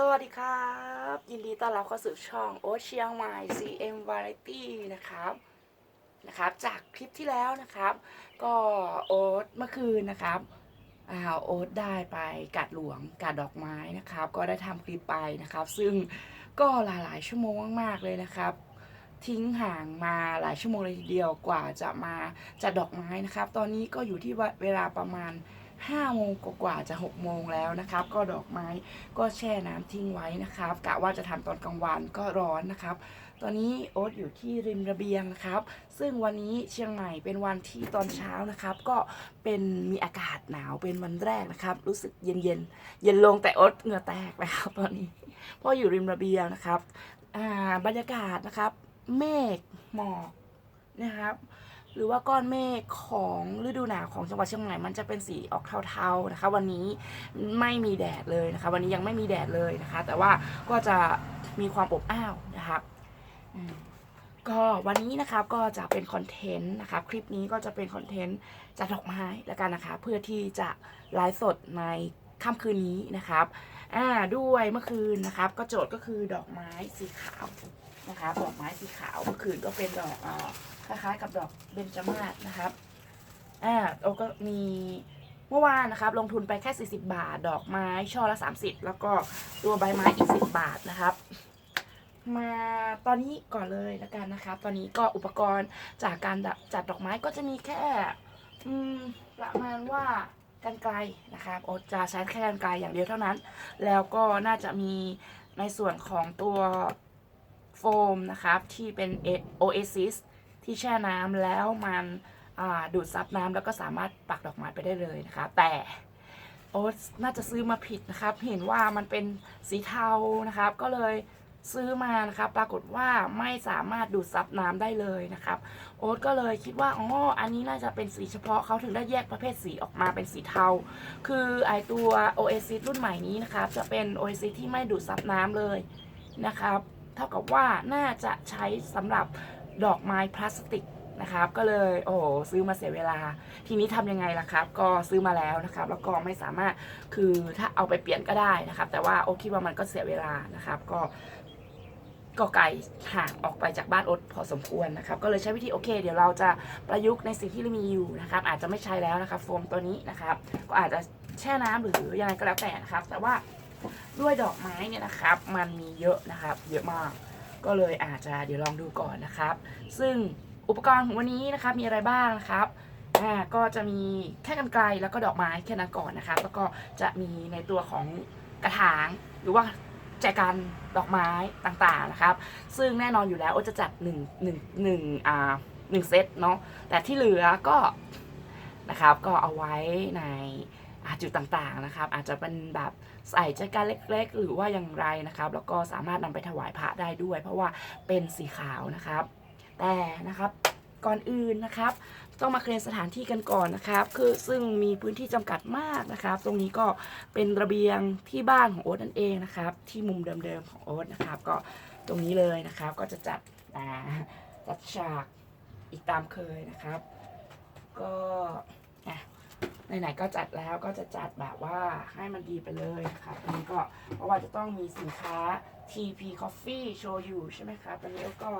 สวัสดีครับ ยินดีต้อนรับเข้าสู่ช่องโอเชียงใหม่ CM Variety นะครับนะครับ จากคลิปที่แล้วนะครับ ก็โอ๊ตเมื่อคืนนะครับอ่าโอ๊ตได้ไปกัดหลวงกัดดอกไม้นะครับ ก็ได้ทำคลิปไปนะครับ ซึ่งก็หลายๆ ชั่วโมงมากๆเลยนะครับ ทิ้งห่างมาหลายชั่วโมงเลยทีเดียวกว่าจะมาจัดดอกไม้นะครับ ตอนนี้ก็อยู่ที่เวลาประมาณ 5โมงกว่าจะ6โมงแล้วนะครับ ก็ดอกไม้ก็แช่น้ำทิ้งไว้นะครับกะว่าจะทำตอนกลางวันก็ร้อนนะครับ ตอนนี้โอ๊ตอยู่ที่ริมระเบียงนะครับ ซึ่งวันนี้เชียงใหม่เป็นวันที่ตอนเช้านะครับ ก็เป็นมีอากาศหนาวเป็นวันแรกนะครับ รู้สึกเย็นเย็นเย็นลงแต่โอ๊ตเหงื่อแตกนะครับตอนนี้เพราะอยู่ริมระเบียงนะครับบรรยากาศนะครับ เมฆหมอกนะครับ หรือว่าก้อนเมฆของฤดูหนาวของจังหวัดเชียงใหม่มันจะเป็นสีออกเทาๆนะคะ วันนี้ไม่มีแดดเลยนะคะ วันนี้ยังไม่มีแดดเลยนะคะ แต่ว่าก็จะมีความอบอ้าวนะครับอืมก็วันนี้นะครับก็จะเป็นคอนเทนต์นะครับคลิปนี้ก็จะเป็นคอนเทนต์จัดดอกไม้แล้วกันนะคะ เพื่อที่จะไลฟ์สดในค่ำคืนนี้นะครับอ่าด้วยเมื่อคืนนะครับ ก็โจทย์ก็คือดอกไม้สีขาวนะคะดอกไม้สีขาวเมื่อคืนก็เป็นดอกอ่า คล้ายๆ กับดอกเบญจมาศนะครับอ่าโอก็มีเมื่อวานนะครับ ลงทุนไปแค่ 40 บาท ดอกไม้ช่อละ 30 แล้วก็ตัวใบไม้อีก 10 บาทนะครับ มาตอนนี้ก่อนเลยแล้วกันนะครับ ตอนนี้ก็อุปกรณ์จากการจัดดอกไม้ก็จะมีแค่ประมาณว่ากันไกลนะครับโอจะใช้แค่กันไกลอย่างเดียวเท่านั้น แล้วก็น่าจะมีในส่วนของตัวโฟมนะครับ ที่เป็น Oasis ที่แช่น้ำแล้วมันดูดซับน้ำแล้วก็สามารถปักดอกไม้ไปได้เลยนะคะ แต่โอ๊ตน่าจะซื้อมาผิดนะครับ เห็นว่ามันเป็นสีเทานะครับ ก็เลยซื้อมานะครับ ปรากฏว่าไม่สามารถดูดซับน้ำได้เลยนะครับ โอ๊ตก็เลยคิดว่าอ๋ออันนี้น่าจะเป็นสีเฉพาะเขาถึงได้แยกประเภทสีออกมาเป็นสีเทา คือไอตัว Oasis รุ่นใหม่นี้นะครับ จะเป็น Oasis ที่ไม่ดูดซับน้ำเลยนะครับ เท่ากับว่าน่าจะใช้สำหรับ ดอกไม้พลาสติกนะครับ ก็เลยโอ้โหซื้อมาเสียเวลา ทีนี้ทำยังไงล่ะครับ ก็ซื้อมาแล้วนะครับ แล้วก็ไม่สามารถคือถ้าเอาไปเปลี่ยนก็ได้นะครับ แต่ว่าโอคิดว่ามันก็เสียเวลานะครับ ก็ก็ไกลห่างออกไปจากบ้านอดพอสมควรนะครับ ก็เลยใช้วิธีโอเค เดี๋ยวเราจะประยุกต์ในสิ่งที่เรามีอยู่นะครับ อาจจะไม่ใช้แล้วนะครับ โฟมตัวนี้นะครับ ก็อาจจะแช่น้ำหรือยังไงก็แล้วแต่นะครับ แต่ว่าด้วยดอกไม้เนี่ยนะครับ มันมีเยอะนะครับ เยอะมาก ก็เลยอาจจะเดี๋ยวลองดูก่อนนะครับ ซึ่งอุปกรณ์ของวันนี้นะครับมีอะไรบ้างนะครับอ่าก็จะมีแค่กันไกลแล้วก็ดอกไม้แค่นั้นก่อนนะครับ แล้วก็จะมีในตัวของกระถางหรือว่าแจกันดอกไม้ต่างๆนะครับ ซึ่งแน่นอนอยู่แล้วโอจะจัดหนึ่งหนึ่งหนึ่งอ่าหนึ่งเซตเนาะแต่ที่เหลือก็นะครับก็เอาไว้ใน จุดต่างๆนะครับ อาจจะเป็นแบบใส่แจกันเล็กๆ หรือว่าอย่างไรนะครับ แล้วก็สามารถนำไปถวายพระได้ด้วย เพราะว่าเป็นสีขาวนะครับ แต่นะครับก่อนอื่นนะครับ ต้องมาเคลียร์สถานที่กันก่อนนะครับ คือซึ่งมีพื้นที่จำกัดมากนะครับ ตรงนี้ก็เป็นระเบียงที่บ้านของโอ๊ตนั่นเองนะครับ ที่มุมเดิมๆของโอ๊ตนะครับ ก็ตรงนี้เลยนะครับ ก็จะจัดจัดฉากอีกตามเคยนะครับ ก็ ไหนๆก็จัดแล้วก็จะจัดแบบว่าให้มันดีไปเลยนะครับอันนี้ก็เพราะว่าจะต้องมีสินค้า TP Coffee โชว์อยู่ใช่ไหมครับตอนนี้ก็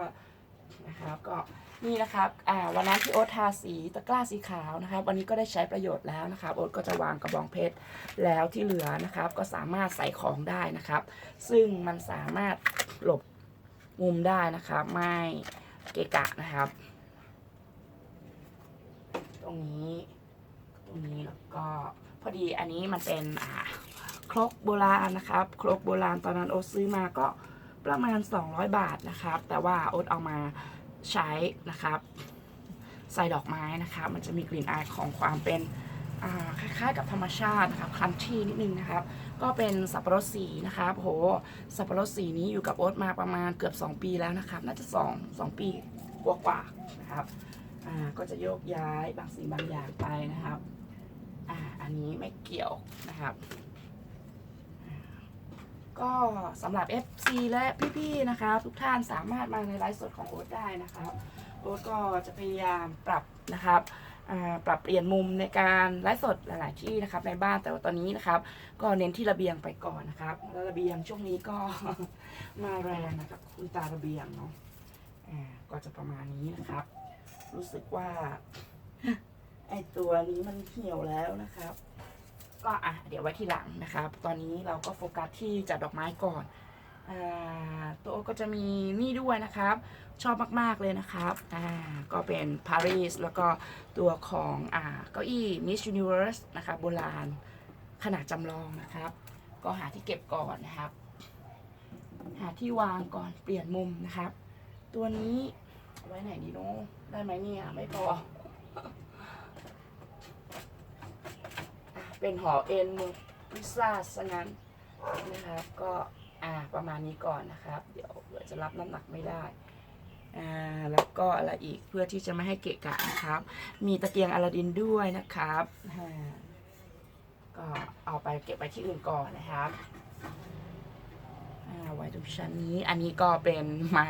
นะครับก็นี่นะครับอ่าวันนั้นที่โอ๊ตทาสีตะกร้าสีขาวนะครับ วันนี้ก็ได้ใช้ประโยชน์แล้วนะครับโอ๊ตก็จะวางกระบองเพชรแล้วที่เหลือนะครับ ก็สามารถใส่ของได้นะครับ ซึ่งมันสามารถหลบมุมได้นะครับ ไม่เกะกะนะครับ ตรงนี้ นี้แล้วก็พอดีอันนี้มันเป็นอ่าครกโบราณนะครับ ครกโบราณตอนนั้นโอ๊ตซื้อมาก็ประมาณ 200 บาทนะครับ แต่ว่าโอ๊ตเอามาใช้นะครับ ใส่ดอกไม้นะครับ มันจะมีกลิ่นอายของความเป็นคล้ายๆกับธรรมชาตินะครับคันที่นิดนึงนะครับ ก็เป็นสับปะรดสีนะครับโหสับปะรดสีนี้อยู่กับโอ๊ตมาประมาณเกือบ 2 ปีแล้วนะครับ น่าจะ 2 2 ปีกว่าๆนะครับก็จะโยกย้ายบางสิ่งบางอย่างไปนะครับ อันนี้ไม่เกี่ยวนะครับ ก็สำหรับ FC และพี่ๆนะคะ ทุกท่านสามารถมาในไลฟ์สดของโอ๊ตได้นะครับโอ๊ตก็จะพยายามปรับนะครับปรับเปลี่ยนมุมในการไลฟ์สดหลาย ๆ ที่นะครับในบ้านแต่ว่าตอนนี้นะครับ ก็เน้นที่ระเบียงไปก่อนนะครับแล้วระเบียงช่วงนี้ก็มาแรงนะครับ คุณตาระเบียงเนาะก็จะประมาณนี้นะครับ รู้สึกว่า ไอตัวนี้มันเหี่ยวแล้วนะครับ ก็อะเดี๋ยวไว้ทีหลังนะครับ ตอนนี้เราก็โฟกัสที่จัดดอกไม้ก่อนอตัวก็จะมีนี่ด้วยนะครับ ชอบมาก ๆ เลยนะครับอ่าก็เป็น Paris แล้วก็ตัวของอ่าเก้าอี้ Miss Universe นะครับโบราณขนาดจำลองนะครับ ก็หาที่เก็บก่อนนะครับ หาที่วางก่อนเปลี่ยนมุมนะครับ ตัวนี้ไว้ไหนดีเนาะได้ไหมเนี่ย ไม่พอ อะ เป็นหอเอ็นมือพิซซ่าซะงั้นนะครับ ก็อ่าประมาณนี้ก่อนนะครับ เดี๋ยวเดี๋ยวจะรับน้ำหนักไม่ได้อ่าแล้วก็อะไรอีกเพื่อที่จะไม่ให้เกะกะนะครับ มีตะเกียงอลาดินด้วยนะครับอ่าก็เอาไปเก็บไว้ที่อื่นก่อนนะครับอ่าไว้ตรงชั้นนี้ อันนี้ก็เป็นมา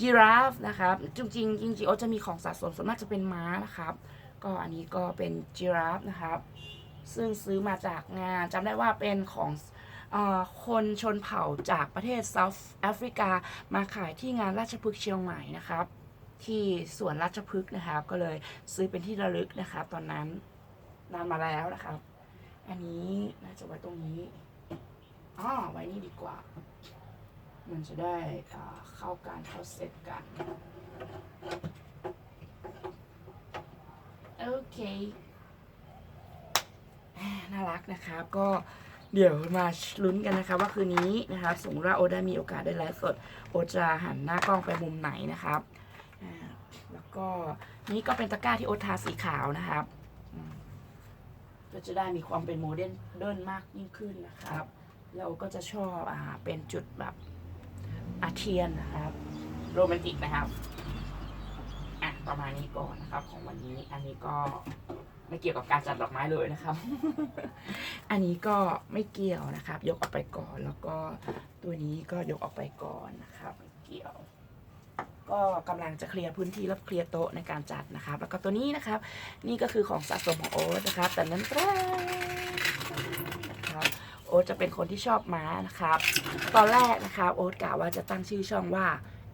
ยีราฟนะครับ จริงๆจริงๆโอจะมีของสะสมส่วนมากจะเป็นม้านะครับ ก็อันนี้ก็เป็นยีราฟนะครับ ซึ่งซื้อมาจากงานจำได้ว่าเป็นของอคนชนเผ่าจากประเทศเซาท์แอฟริกามาขายที่งานราชพฤกษ์เชียงใหม่นะครับ ที่สวนราชพฤกษ์นะครับ ก็เลยซื้อเป็นที่ระลึกนะครับ ตอนนั้นนานมาแล้วนะครับ อันนี้น่าจะไว้ตรงนี้อ๋อไว้นี่ดีกว่า มันจะได้เข้ากันเข้าเซตกันโอเค น่ารักนะครับ ก็เดี๋ยวมาลุ้นกันนะครับว่าคืนนี้นะครับสมมติว่าโอได้มีโอกาสได้ไลฟ์สด โอจะหันหน้ากล้องไปมุมไหนนะครับแล้วก็นี่ก็เป็นตะกร้าที่โอทาสีขาวนะครับก็จะได้มีความเป็นโมเดิร์นเดินมากยิ่งขึ้นนะครับแล้วก็จะชอบอ่าเป็นจุดแบบอาเทียนนะครับ โรแมนติกนะครับอะประมาณนี้ก่อนนะครับของวันนี้อันนี้ก็ ไม่เกี่ยวกับการจัดดอกไม้เลยนะครับ อันนี้ก็ไม่เกี่ยวนะครับ ยกออกไปก่อนแล้วก็ตัวนี้ก็ยกออกไปก่อนนะครับไม่เกี่ยว ก็กำลังจะเคลียร์พื้นที่และเคลียร์โต๊ะในการจัดนะครับ แล้วก็ตัวนี้นะครับ นี่ก็คือของสะสมของโอ๊ตนะครับ แต่นั้นแรนะครับโอ๊ตจะเป็นคนที่ชอบม้านะครับ ตอนแรกนะครับโอ๊ตกะว่าจะตั้งชื่อช่องว่า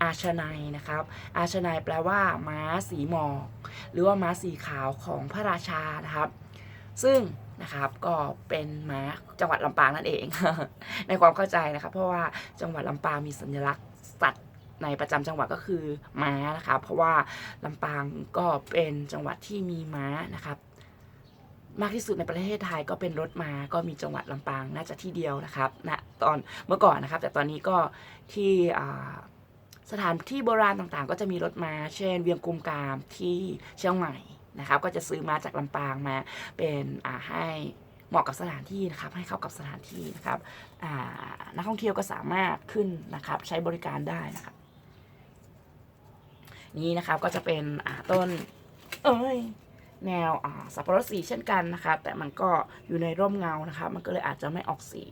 อาชนัยนะครับ อาชนัยแปลว่า ม้าสีหมอก หรือว่าม้าสีขาวของพระราชานะครับ ซึ่งนะครับก็เป็นม้าจังหวัดลำปางนั่นเอง ในความเข้าใจนะครับ เพราะว่าจังหวัดลำปางมีสัญลักษณ์สัตว์ในประจำจังหวัดก็คือม้านะครับเพราะว่าลำปางก็เป็นจังหวัดที่มีม้านะครับ มากที่สุดในประเทศไทยก็เป็นรถม้าก็มีจังหวัดลำปางน่าจะที่เดียวนะครับณตอนเมื่อก่อนนะครับ แต่ตอนนี้ก็ที่อ่า สถานที่โบราณต่างๆ ก็จะมีรถมา เช่น เวียงกุมกามที่เชียงใหม่นะครับ ก็จะซื้อมาจากลำปางมาเป็นให้เหมาะกับสถานที่นะครับ ให้เข้ากับสถานที่นะครับนักท่องเที่ยวก็สามารถขึ้นนะครับใช้บริการได้นะครับ นี่นะครับก็จะเป็นต้น เอ้ยแนวสับปะรดสีเช่นกันนะครับ แต่มันก็อยู่ในร่มเงานะครับ มันก็เลยอาจจะไม่ออกสี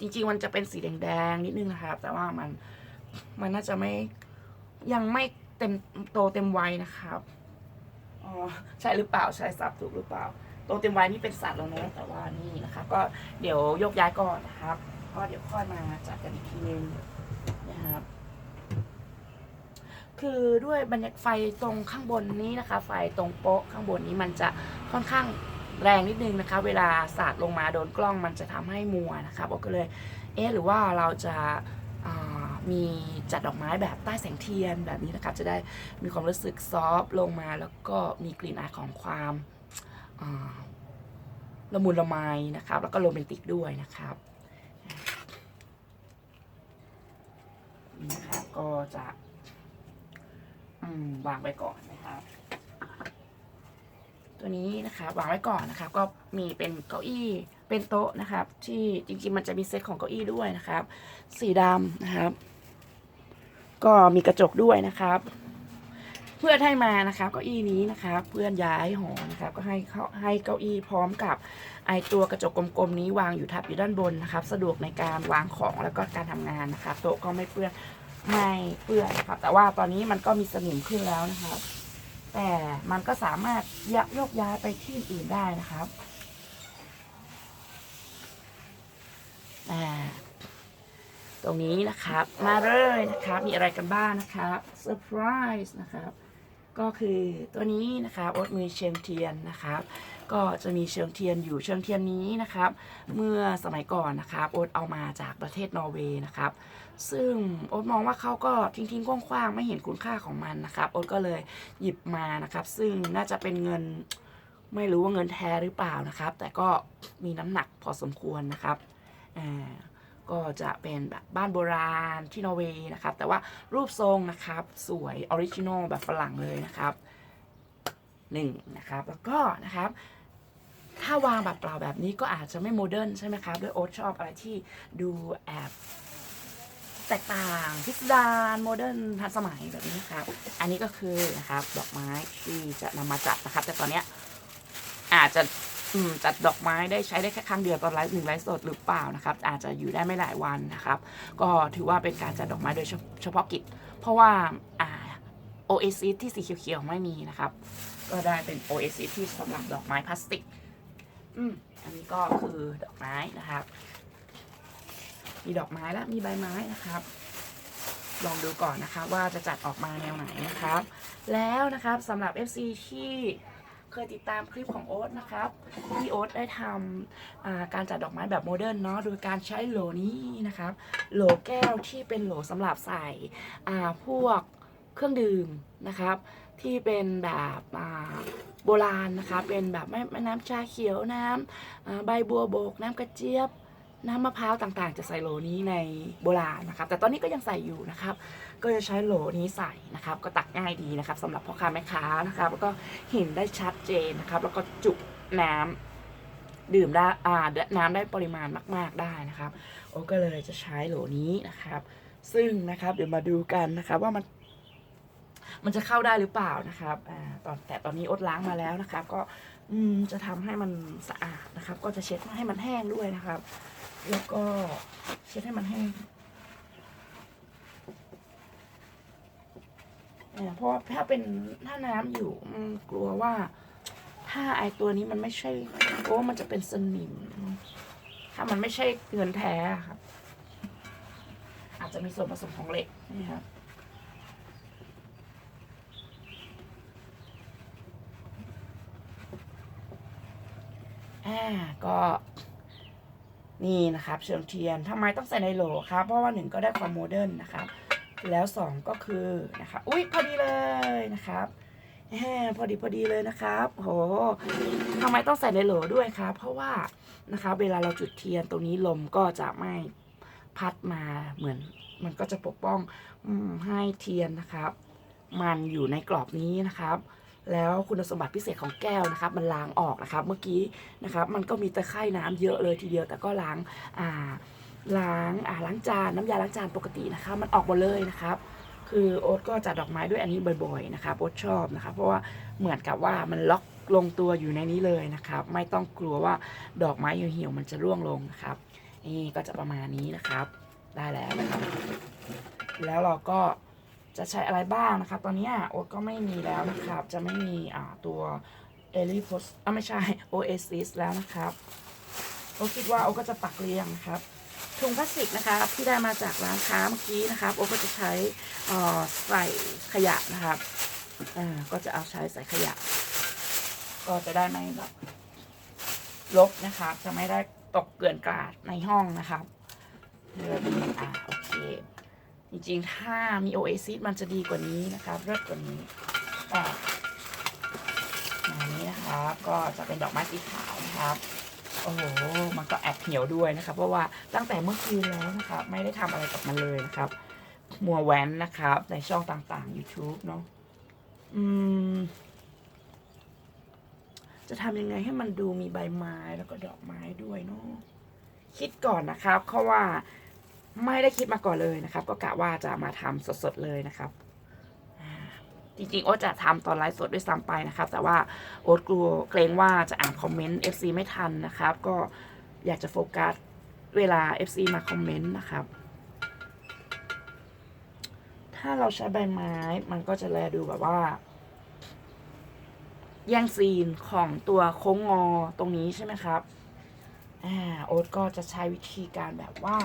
จริงๆ มันจะเป็นสีแดงๆนิดนึงนะครับ แต่ว่ามัน มันน่าจะไม่ยังไม่เต็มโตเต็มวัยนะครับอ๋อใช่หรือเปล่าใช่สับถูกหรือเปล่า โตเต็มวัยนี่เป็นสัตว์แล้วเนะแต่ว่านี่นะครับก็เดี๋ยวยกย้ายก่อนนะครับ ก็เดี๋ยวค่อยมาจัดกันอีกทีนึงนะครับคือด้วยบรรยากาศไฟตรงข้างบนนี้นะคะ ไฟตรงโป๊ะข้างบนนี้มันจะค่อนข้างแรงนิดนึงนะคะ เวลาสาดลงมาโดนกล้องมันจะทำให้มัวนะคะบอกก็เลย เอ๊ะหรือว่าเราจะอ่า มีจัดดอกไม้แบบใต้แสงเทียนแบบนี้นะครับจะได้มีความรู้สึกซอฟต์ลงมาแล้วก็มีกลิ่นอายของความละมุนละไมนะครับ แล้วก็โรแมนติกด้วยนะครับนี่นะครับก็จะวางไว้ก่อนนะครับตัวนี้นะครับวางไว้ก่อนนะครับก็มีเป็นเก้าอี้ เป็นโต๊ะนะครับ ที่จริงๆมันจะมีเซตของเก้าอี้ด้วยนะครับ สีดำนะครับ ก็มีกระจกด้วยนะครับ เพื่อนให้มานะครับเก้าอี้นี้นะครับ เพื่อนย้ายหอนะครับ ก็ให้เขาให้เก้าอี้พร้อมกับไอตัวกระจกกลมๆนี้วางอยู่ทับอยู่ด้านบนนะครับ สะดวกในการวางของแล้วก็การทำงานนะครับโต๊ะก็ไม่เปื้อนไม่เปื้อนครับ แต่ว่าตอนนี้มันก็มีสนิมขึ้นแล้วนะครับ แต่มันก็สามารถยักโยกย้ายไปที่อื่นได้นะครับ อ่าตรงนี้นะครับ มาเลยนะครับ มีอะไรกันบ้างนะครับเซอร์ไพรส์นะครับ ก็คือตัวนี้นะครับโอ๊ตมือเชียงเทียนนะครับ ก็จะมีเชิงเทียนอยู่เชิงเทียนนี้นะครับ เมื่อสมัยก่อนนะครับโอ๊ตเอามาจากประเทศนอร์เวย์นะครับ ซึ่งโอ๊ตมองว่าเขาก็ทิ้งๆกว้างๆไม่เห็นคุณค่าของมันนะครับโอ๊ตก็เลยหยิบมานะครับ ซึ่งน่าจะเป็นเงินไม่รู้ว่าเงินแท้หรือเปล่านะครับ แต่ก็มีน้ำหนักพอสมควรนะครับ อ่าก็จะเป็นแบบบ้านโบราณที่นอร์เวย์นะครับ แต่ว่ารูปทรงนะครับ สวยออริจินอลแบบฝรั่งเลยนะครับหนึ่งนะครับ แล้วก็นะครับถ้าวางแบบเปล่าแบบนี้ก็อาจจะไม่โมเดิร์นใช่ไหมครับ ด้วยโอ๊ตชอบอะไรที่ดูแอบแตกต่างพิสดารโมเดิร์นทันสมัยแบบนี้ครับ อันนี้ก็คือนะครับดอกไม้ที่จะนำมาจัดนะครับ แต่ตอนเนี้ยอาจจะ อืมจัดดอกไม้ได้ใช้ได้แค่ครั้งเดียวตอนไลฟ์หนึ่งไลฟ์สดหรือเปล่านะครับ อาจจะอยู่ได้ไม่หลายวันนะครับ ก็ถือว่าเป็นการจัดดอกไม้โดยเฉพาะกิจ เพราะว่าอ่า Oasis ที่สีเขียวๆไม่มีนะครับ ก็ได้เป็น Oasis ที่สำหรับดอกไม้พลาสติก อืมอันนี้ก็คือดอกไม้นะครับ มีดอกไม้และมีใบไม้นะครับ ลองดูก่อนนะครับว่าจะจัดออกมาแนวไหนนะครับ แล้วนะครับสำหรับ FC ที่ ยติดตามคลิปของโอ๊ตนะครับที่โอ๊ตได้ทำการจัดดอกไม้แบบโมเดิร์นเนาะโดยการใช้โหลนี้นะครับ โหลแก้วที่เป็นโหลสำหรับใส่พวกเครื่องดื่มนะครับ ที่เป็นแบบโบราณนะคะเป็นแบบแม่น้ำชาเขียวน้ำใบบัวบกน้ำกระเจี๊ยบ น้ำมะพร้าวต่างๆ จะใส่โหลนี้ในโบราณนะครับ แต่ตอนนี้ก็ยังใส่อยู่นะครับ ก็จะใช้โหลนี้ใส่นะครับ ก็ตักง่ายดีนะครับสำหรับพ่อค้าแม่ค้านะครับ แล้วก็เห็นได้ชัดเจนนะครับ แล้วก็จุน้ำดื่มได้อ่าน้ำได้ปริมาณมาก ๆได้นะครับ โอ้ก็เลยจะใช้โหลนี้นะครับ ซึ่งนะครับเดี๋ยวมาดูกันนะครับว่ามัน มันจะเข้าได้หรือเปล่านะครับอ่าตอนแต่ตอนนี้อดล้างมาแล้วนะครับ ก็อืมจะทำให้มันสะอาดนะครับ ก็จะเช็ดให้มันแห้งด้วยนะครับ แล้วก็เช็ดให้มันแห้งอ่าเพราะถ้าเป็นถ้าน้ำอยู่กลัวว่า ถ้าไอตัวนี้มันไม่ใช่โอ้มันจะเป็นสนิม ถ้ามันไม่ใช่เงินแท้ครับ อาจจะมีส่วนผสมของเหล็กนี่ครับอ่าก็ นี่นะครับเชิงเทียนทำไมต้องใส่ในโหลครับ เพราะว่าหนึ่งก็ได้ความโมเดิร์นนะครับ แล้วสองก็คือนะครับอุ้ยพอดีเลยนะครับแหมพอดีพอดีเลยนะครับ โหทำไมต้องใส่ในโหลด้วยครับ เพราะว่านะครับเวลาเราจุดเทียนตรงนี้ลมก็จะไม่พัดมาเหมือน มันก็จะปกป้องอให้เทียนนะครับ มันอยู่ในกรอบนี้นะครับ แล้วคุณสมบัติพิเศษของแก้วนะครับ มันล้างออกนะครับ เมื่อกี้นะครับ มันก็มีตะไคร่น้ำเยอะเลยทีเดียว แต่ก็ล้างอ่าล้างอ่าล้างจานน้ำยาล้างจานปกตินะครับมันออกหมดเลยนะครับ คือโอ๊ตก็จัดดอกไม้ด้วยอันนี้บ่อยๆนะครับโอ๊ตชอบนะครับ เพราะว่าเหมือนกับว่ามันล็อกลงตัวอยู่ในนี้เลยนะครับ ไม่ต้องกลัวว่าดอกไม้เหี่ยวๆมันจะร่วงลงนะครับนี่ก็จะประมาณนี้นะครับ ได้แล้วนะครับ แล้วเราก็ จะใช้อะไรบ้างนะครับ ตอนนี้โอ๊ตก็ไม่มีแล้วนะครับ จะไม่มีอ่าตัวเอลิโพสอ่าไม่ใช่ Oasis แล้วนะครับโอ๊ตคิดว่าโอ๊ตก็จะปักเรียงนะครับถุงพลาสติกนะครับที่ได้มาจากร้านค้าเมื่อกี้นะครับ โอ๊ตก็จะใช้ใส่ขยะนะครับก็จะเอาใช้ใส่ขยะ ก็จะได้ไม่แบบลบนะครับ จะไม่ได้ตกเกลื่อนกลาดในห้องนะครับเรือดีอ่าโอเค จริงๆ ถ้ามี Oasis มันจะดีกว่านี้นะครับเลิศกว่านี้แต่อันนี้นะครับ ก็จะเป็นดอกไม้สีขาวนะครับ โอ้โห มันก็แอบเหี่ยวด้วยนะครับ เพราะว่าตั้งแต่เมื่อคืนแล้วนะครับ ไม่ได้ทำอะไรกับมันเลยนะครับ มัวแว้นนะครับ ในช่องต่างๆ YouTube เนาะอืม จะทำยังไงให้มันดูมีใบไม้แล้วก็ดอกไม้ด้วยเนาะคิดก่อนนะครับเพราะว่า ไม่ได้คิดมาก่อนเลยนะครับ ก็กะว่าจะมาทำสดๆเลยนะครับจริงๆ โอ๊ตจะทำตอนไลฟ์สดด้วยซ้ำไปนะครับ แต่ว่าโอ๊ตกลัวเกรงว่าจะอ่านคอมเมนต์ FC ไม่ทันนะครับ ก็อยากจะโฟกัสเวลา FC มาคอมเมนต์นะครับ ถ้าเราใช้ใบไม้มันก็จะแลดูแบบว่า แย่งซีนของตัวโค้งงอตรงนี้ใช่ไหมครับ อ่า โอ๊ตก็จะใช้วิธีการแบบว่า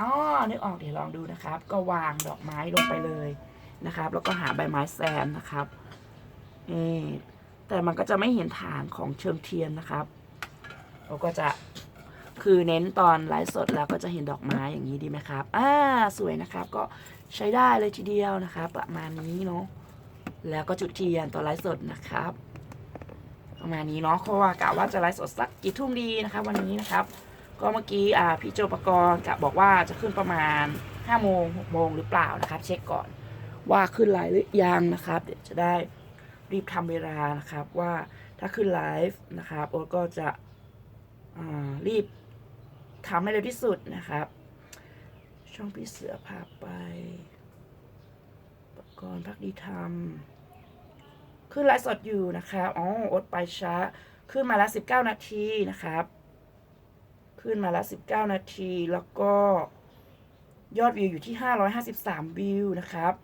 อ๋อนึกออกเดี๋ยวลองดูนะครับ ก็วางดอกไม้ลงไปเลยนะครับ แล้วก็หาใบไม้แซมนะครับนี่แต่มันก็จะไม่เห็นฐานของเชิงเทียนนะครับเราก็จะคือเน้นตอนไลฟ์สดแล้วก็จะเห็นดอกไม้อย่างนี้ดีไหมครับ อ่า สวยนะครับ ก็ใช้ได้เลยทีเดียวนะครับ ประมาณนี้เนาะ แล้วก็จุดเทียนตอนไลฟ์สดนะครับ ประมาณนี้เนาะเพราะว่ากะว่าจะไลฟ์สดสักกี่ทุ่มดีนะครับ วันนี้นะครับ ก็เมื่อกี้อ่าพี่โจปกรณ์กะบอกว่าจะขึ้นประมาณ5โมง6โมงหรือเปล่านะครับ เช็คก่อนว่าขึ้นไลฟ์หรือยังนะครับ เดี๋ยวจะได้รีบทำเวลานะครับว่าถ้าขึ้นไลฟ์นะครับโอ๊ตก็จะรีบทำให้เร็วที่สุดนะครับ ช่องพี่เสือพาไปปกรณ์พักดีธรรมขึ้นไลฟ์สดอยู่นะครับอ๋อโอ๊ตไปช้า ขึ้นมาแล้ว 19 นาทีนะครับ ขึ้นมาแล้ว19 นาที แล้วก็ยอดวิวอยู่ที่ 553 วิวนะครับ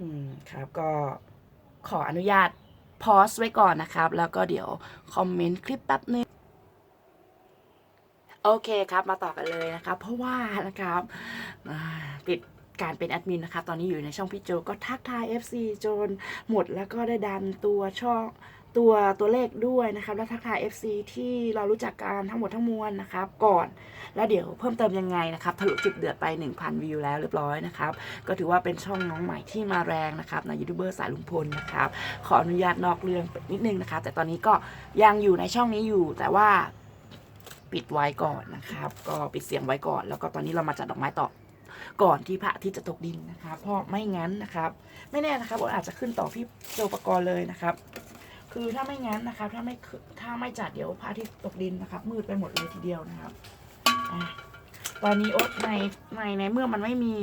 อืม ครับ ก็ขออนุญาตพอสไว้ก่อนนะครับ แล้วก็เดี๋ยวคอมเมนต์คลิปแป๊บนึงโอเคครับ มาต่อกันเลยนะครับ เพราะว่านะครับติดการเป็นแอดมินนะครับตอนนี้อยู่ในช่องพี่โจก็ทักทาย FC จนหมดแล้วก็ได้ดันตัวช่อง ตัวตัวเลขด้วยนะครับ แล้วทักทาย FC ที่เรารู้จักกันทั้งหมดทั้งมวลนะครับ ก่อนแล้วเดี๋ยวเพิ่มเติมยังไงนะครับทะลุจุดเดือดไป 1,000 วิวแล้วเรียบร้อยนะครับ ก็ถือว่าเป็นช่องน้องใหม่ที่มาแรงนะครับในยูทูบเบอร์สายลุงพลนะครับ ขออนุญาตนอกเรื่องนิดนึงนะครับ แต่ตอนนี้ก็ยังอยู่ในช่องนี้อยู่แต่ว่าปิดไว้ก่อนนะครับ ก็ปิดเสียงไว้ก่อน แล้วก็ตอนนี้เรามาจัดดอกไม้ต่อก่อนที่พระทิตย์จะตกดินนะครับเพราะไม่งั้นนะครับ ไม่แน่นะครับว่าอาจจะขึ้นต่อพี่โจปกรณ์เลยนะครับ คือถ้าไม่งั้นนะครับถ้าไม่ถ้าไม่จัดเดี๋ยวพระอาทิตย์ตกดินนะครับ มืดไปหมดเลยทีเดียวนะครับอะตอนนี้โอ๊ตในในในเมื่อมันไม่มี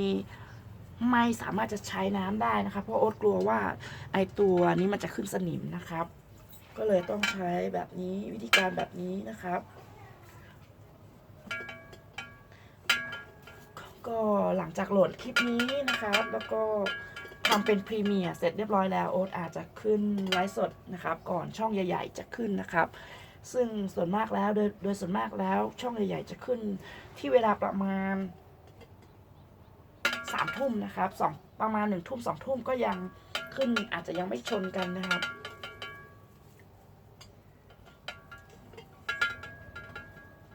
ไม่สามารถจะใช้น้ำได้นะครับเพราะโอ๊ตกลัวว่าไอตัวนี้มันจะขึ้นสนิมนะครับ ก็เลยต้องใช้แบบนี้วิธีการแบบนี้นะครับ ก็หลังจากโหลดคลิปนี้นะครับ แล้วก็ ทำเป็นพรีเมียร์เสร็จเรียบร้อยแล้วโอ๊ตอาจจะขึ้นไลฟ์สดนะครับ ก่อนช่องใหญ่ ๆ จะขึ้นนะครับ ซึ่งส่วนมากแล้วโดยโดยส่วนมากแล้วช่องใหญ่ ๆ จะขึ้นที่เวลาประมาณสามทุ่มนะครับสองประมาณหนึ่งทุ่มสองทุ่มก็ยังขึ้นอาจจะยังไม่ชนกันนะครับ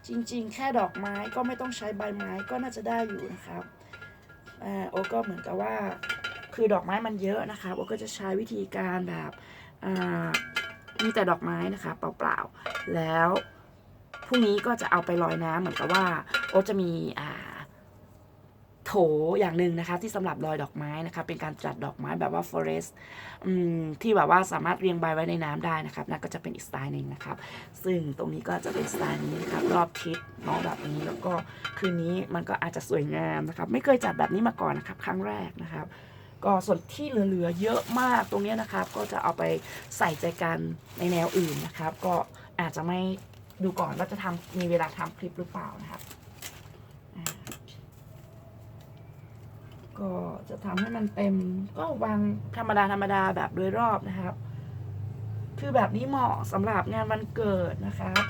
จริงๆ แค่ดอกไม้ก็ไม่ต้องใช้ใบไม้ก็น่าจะได้อยู่นะครับ อ่า โอก็เหมือนกับว่า คือดอกไม้มันเยอะนะครับโอก็จะใช้วิธีการแบบมีแต่ดอกไม้นะคะเปล่าๆ แล้วพรุ่งนี้ก็จะเอาไปลอยน้ำเหมือนกับว่าโอจะมีอ่าโถอย่างหนึ่งนะคะ ที่สำหรับลอยดอกไม้นะคะ เป็นการจัดดอกไม้แบบว่า forest ที่แบบว่าสามารถเรียงใบไว้ในน้ำได้นะครับนั่นก็จะเป็นอีกสไตล์หนึ่งนะครับ ซึ่งตรงนี้ก็จะเป็นสไตล์นี้นะครับรอบทิศเนาะแบบนี้แล้วก็คืนนี้มันก็อาจจะสวยงามนะครับ ไม่เคยจัดแบบนี้มาก่อนนะครับ ครั้งแรกนะครับ ก็ส่วนที่เหลือๆเยอะมากตรงนี้นะครับ ก็จะเอาไปใส่ใจกันในแนวอื่นนะครับ ก็อาจจะไม่ดูก่อนว่าจะทำมีเวลาทำคลิปหรือเปล่านะครับก็จะทำให้มันเต็มก็วางธรรมดาธรรมดาแบบโดยรอบนะครับ คือแบบนี้เหมาะสำหรับงานวันเกิดนะครับ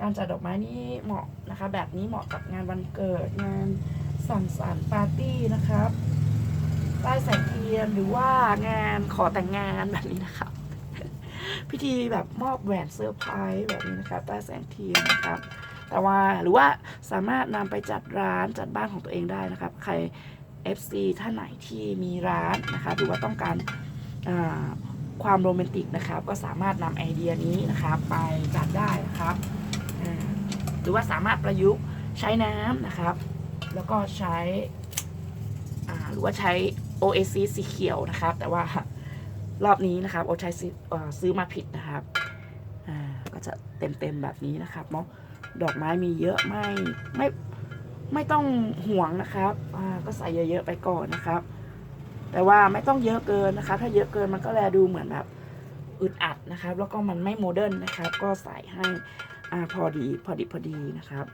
การจัดดอกไม้นี่เหมาะนะคะ แบบนี้เหมาะกับงานวันเกิดงานสังสรรค์ปาร์ตี้นะครับ ใต้แสงเทียนหรือว่างานขอแต่งงานแบบนี้นะครับ พิธีแบบมอบแหวนเซอร์ไพรส์แบบนี้นะครับใต้แสงเทียนนะครับ แต่ว่าหรือว่าสามารถนำไปจัดร้านจัดบ้านของตัวเองได้นะครับ ใคร FC ท่านไหนที่มีร้านนะคะหรือว่าต้องการาความโรแมนติกนะครับ ก็สามารถนำไอเดียนี้นะครับ ไปจัดได้นะครับหรือว่าสามารถประยุกต์ใช้น้ำนะครับ แล้วก็ใช้หรือว่าใช้ Oasis สีเขียวนะครับ แต่ว่ารอบนี้นะครับโอช้ซื้อเอ่อซื้อมาผิดนะครับก็จะเต็มๆแบบนี้นะครับเนาะดอกไม้มีเยอะไม่ไม่ไม่ต้องห่วงนะครับก็ใส่เยอะๆไปก่อนนะครับ แต่ว่าไม่ต้องเยอะเกินนะครับถ้าเยอะเกินมันก็แลดูเหมือนแบบอึดอัดนะครับ แล้วก็มันไม่โมเดิร์นนะครับ ก็ใส่ให้อ่าพอดีพอดีพอดีนะครับ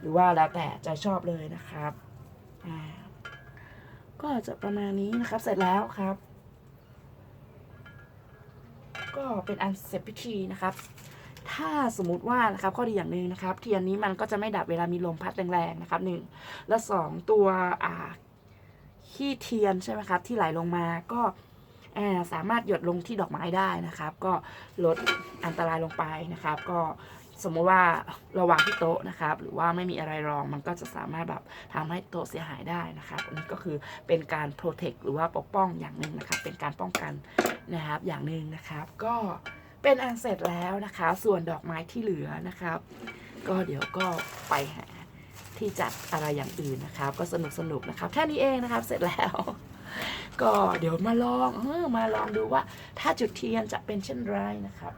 หรือว่าแล้วแต่ใจชอบเลยนะครับอ่า ก็จะประมาณนี้นะครับ เสร็จแล้วครับ ก็เป็นอันเสร็จพิธีนะครับ ถ้าสมมติว่านะครับข้อดีอย่างหนึ่งนะครับ เทียนนี้มันก็จะไม่ดับเวลามีลมพัดแรงๆนะครับหนึ่งและสองตัวอ่าขี้เทียนใช่ไหมครับ ที่ไหลลงมาก็สามารถหยดลงที่ดอกไม้ได้นะครับ ก็ลดอันตรายลงไปนะครับ ก็ สมมติว่าเราวางที่โต๊ะนะครับ หรือว่าไม่มีอะไรรองมันก็จะสามารถแบบทำให้โต๊ะเสียหายได้นะครับอันนี้ก็คือเป็นการ protect หรือว่าปกป้องอย่างหนึ่งนะครับ เป็นการป้องกันนะครับอย่างหนึ่งนะครับ ก็เป็นอันเสร็จแล้วนะคะ ส่วนดอกไม้ที่เหลือนะครับ ก็เดี๋ยวก็ไปหาที่จัดอะไรอย่างอื่นนะครับ ก็สนุกสนุกนะครับ แค่นี้เองนะครับ เสร็จแล้วก็เดี๋ยวมาลองเออมาลองดูว่าถ้าจุดเทียนจะเป็นเช่นไรนะครับ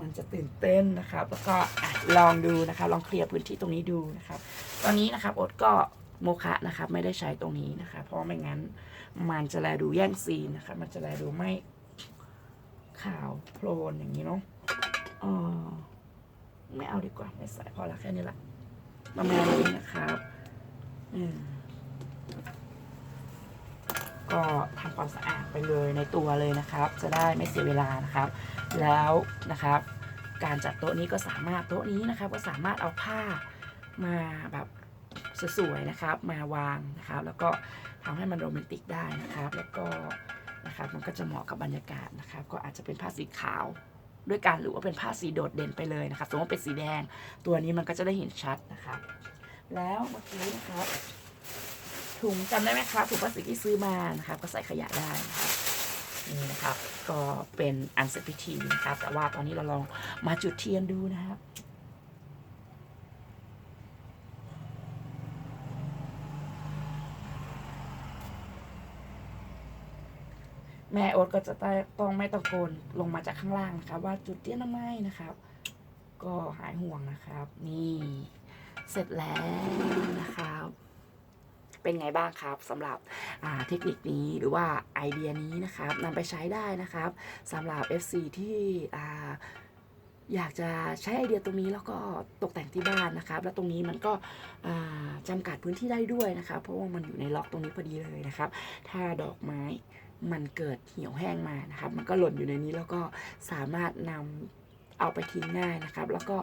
มันจะตื่นเต้นนะครับ แล้วก็ลองดูนะครับลองเคลียร์พื้นที่ตรงนี้ดูนะครับ ตอนนี้นะครับอดก็โมคะนะครับไม่ได้ใช้ตรงนี้นะครับเพราะไม่งั้นมันจะแลดูแย่งซีนนะครับมันจะแลดูไม่ขาวโพลนอย่างนี้เนาะเออไม่เอาดีกว่าไม่ใส่พอละแค่นี้ละประมาณนี้นะครับ อืม ก็ทำความสะอาดไปเลยในตัวเลยนะครับ จะได้ไม่เสียเวลานะครับ แล้วนะครับ การจัดโต๊ะนี้ก็สามารถโต๊ะนี้นะครับ ก็สามารถเอาผ้ามาแบบสวยๆนะครับ มาวางนะครับ แล้วก็ทำให้มันโรแมนติกได้นะครับ แล้วก็นะครับมันก็จะเหมาะกับบรรยากาศนะครับ ก็อาจจะเป็นผ้าสีขาวด้วยกันหรือว่าเป็นผ้าสีโดดเด่นไปเลยนะครับสมมติว่าเป็นสีแดง ตัวนี้มันก็จะได้เห็นชัดนะครับ แล้วเมื่อกี้นะครับ ถุงจำได้ไหมครับถุงพลาสติกที่ซื้อมานะครับก็ใส่ขยะได้นะครับนี่นะครับก็เป็นอันเสร็จพิธีนะครับ แต่ว่าตอนนี้เราลองมาจุดเทียนดูนะครับแม่โอ๊ตก็จะต้องไม่ตะโกนลงมาจากข้างล่างนะครับว่าจุดเทียนทำไมนะครับ ก็หายห่วงนะครับ นี่ เสร็จแล้วนะครับ เป็นไงบ้างครับสำหรับเทคนิคนี้หรือว่าไอเดียนี้นะครับนำไปใช้ได้นะครับสำหรับ FC ที่อ่อยากจะใช้ไอเดียตรงนี้แล้วก็ตกแต่งที่บ้านนะครับ แล้วตรงนี้มันก็อ่าจำกัดพื้นที่ได้ด้วยนะครับ เพราะว่ามันอยู่ในล็อกตรงนี้พอดีเลยนะครับ ถ้าดอกไม้มันเกิดเหี่ยวแห้งมานะครับ มันก็หล่นอยู่ในนี้แล้วก็สามารถนำเอาไปทิ้งง่ายนะครับ แล้วก็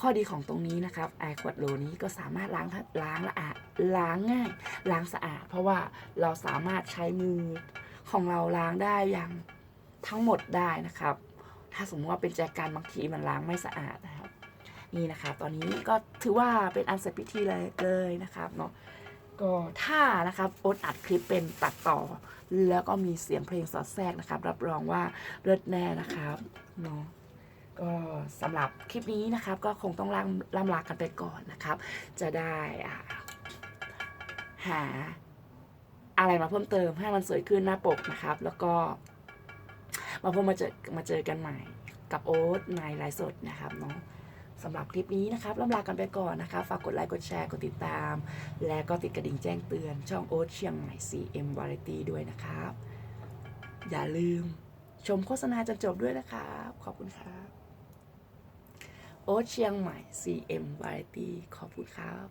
ข้อดีของตรงนี้นะครับไอขวดโหลนี้ก็สามารถล้างล้างละอาดล้างง่าย ล้างสะอาด เพราะว่าเราสามารถใช้มือของเราล้างได้อย่างทั้งหมดได้นะครับ ถ้าสมมติว่าเป็นแจกันบางทีมันล้างไม่สะอาดนะครับ นี่นะคะ ตอนนี้ก็ถือว่าเป็นอันเสร็จพิธีเลยเลยนะครับเนาะก็ถ้านะครับโอ๊ตอัดคลิปเป็นตัดต่อ แล้วก็มีเสียงเพลงสอดแทรกนะครับ รับรองว่าเลิศแน่นะครับเนาะ ก็สำหรับคลิปนี้นะครับ ก็คงต้องล่ำล่ำลากันไปก่อนนะครับ จะได้อ่าหาอะไรมาเพิ่มเติมให้มันสวยขึ้นหน้าปกนะครับ แล้วก็มาพบมาเจอมาเจอกันใหม่กับโอ๊ตในไลฟ์สดนะครับเนาะสำหรับคลิปนี้นะครับล่ำลากันไปก่อนนะครับฝากกดไลค์ กดแชร์ กดติดตาม และก็ติดกระดิ่งแจ้งเตือน ช่องโอ๊ตเชียงใหม่ CM Variety ด้วยนะครับ อย่าลืมชมโฆษณาจนจบด้วยนะครับ ขอบคุณครับ โอ๊ตเชียงใหม่ CM Variety ขอบคุณครับ